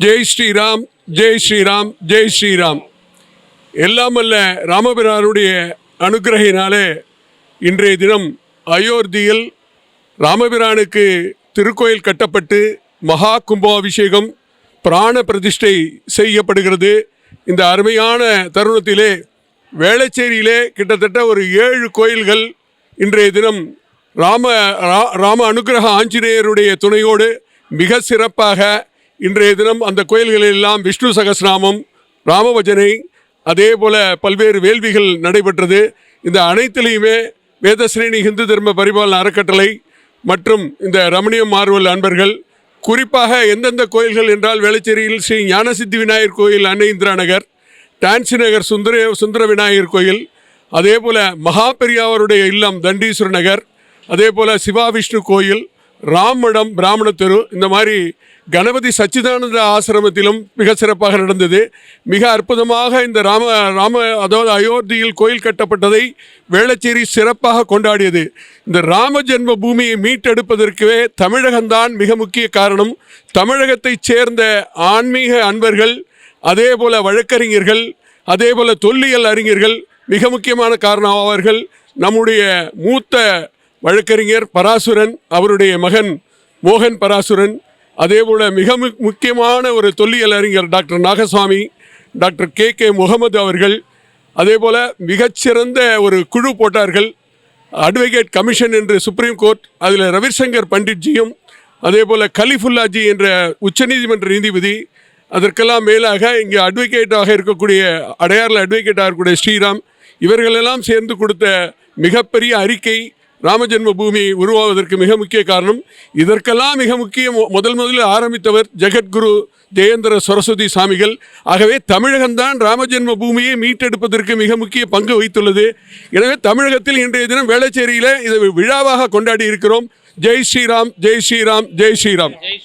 ஜெய் ஸ்ரீராம் ஜெய் ஸ்ரீராம் ஜெய் ஸ்ரீராம். எல்லாம் அல்ல ராமபிரானுடைய அனுக்கிரகினாலே இன்றைய தினம் அயோத்தியில் ராமபிரானுக்கு திருக்கோயில் கட்டப்பட்டு மகா கும்பாபிஷேகம் பிராண பிரதிஷ்டை செய்யப்படுகிறது. இந்த அருமையான தருணத்திலே வேளச்சேரியிலே கிட்டத்தட்ட ஒரு ஏழு கோயில்கள் இன்றைய தினம் ராம ரா- ராம அனுக்கிரக ஆஞ்சநேயருடைய துணையோடு மிக சிறப்பாக இன்றைய தினம் அந்த கோயில்களில் எல்லாம் விஷ்ணு சகஸ்நாமம் ராமபஜனை அதே போல் பல்வேறு வேள்விகள் நடைபெற்றது. இந்த அனைத்திலையுமே வேதஸ்ரேணி இந்து தர்ம பரிபாலன அறக்கட்டளை மற்றும் இந்த ரமணியம் மார்வல் அன்பர்கள் குறிப்பாக எந்தெந்த கோயில்கள் என்றால் வேளச்சேரியில் ஸ்ரீ ஞானசித்தி விநாயகர் கோயில் அன்னை இந்திரா நகர் டான்சி நகர் சுந்தர சுந்தர விநாயகர் கோயில் அதே போல் மகா பெரியாவருடைய இல்லம் தண்டீஸ்வர நகர் அதே போல் சிவா விஷ்ணு கோயில் ராமடம் பிராமண தெரு இந்த மாதிரி கணபதி சச்சிதானந்த ஆசிரமத்திலும் மிக சிறப்பாக நடந்தது. மிக அற்புதமாக இந்த ராம ராம அதாவது அயோத்தியில் கோயில் கட்டப்பட்டதை வேளச்சேரி சிறப்பாக கொண்டாடியது. இந்த ராம ஜென்ம பூமியை மீட்டெடுப்பதற்கே தமிழகம்தான் மிக முக்கிய காரணம். தமிழகத்தைச் சேர்ந்த ஆன்மீக அன்பர்கள் அதே போல் வழக்கறிஞர்கள் அதே போல் தொல்லியல் அறிஞர்கள் மிக முக்கியமான காரணம் அவர்கள். நம்முடைய மூத்த வழக்கறிஞர் பராசுரன் அவருடைய மகன் மோகன் பராசுரன் அதேபோல் மிக முக்கியமான ஒரு தொல்லியல் அறிஞர் doctor Nagaswamy doctor K. K. Muhammed அவர்கள் அதேபோல் மிகச்சிறந்த ஒரு குழு போட்டார்கள். அட்வொகேட் கமிஷன் என்று சுப்ரீம் கோர்ட் அதில் ரவிசங்கர் பண்டிட்ஜியும் அதே போல் கலிஃபுல்லாஜி என்ற உச்சநீதிமன்ற நீதிபதி அதற்கெல்லாம் மேலாக இங்கே அட்வொகேட்டாக இருக்கக்கூடிய அடையாறில் அட்வொகேட்டாக இருக்கக்கூடிய ஸ்ரீராம் இவர்களெல்லாம் சேர்ந்து கொடுத்த மிகப்பெரிய அறிக்கை ராமஜென்ம பூமி உருவாவதற்கு மிக முக்கிய காரணம் இதற்கெல்லாம் மிக முக்கிய முதல் முதலில் ஆரம்பித்தவர் ஜெகத்குரு ஜெயேந்திர சரஸ்வதி சாமிகள். ஆகவே தமிழகம்தான் ராமஜென்ம பூமியை மீட்டெடுப்பதற்கு மிக முக்கிய பங்கு வகித்துள்ளது. எனவே தமிழகத்தில் இன்றைய தினம் வேளச்சேரியில் இதை விழாவாக கொண்டாடி இருக்கிறோம். ஜெய் ஸ்ரீராம் ஜெய் ஸ்ரீராம் ஜெய் ஸ்ரீராம். ஜெய்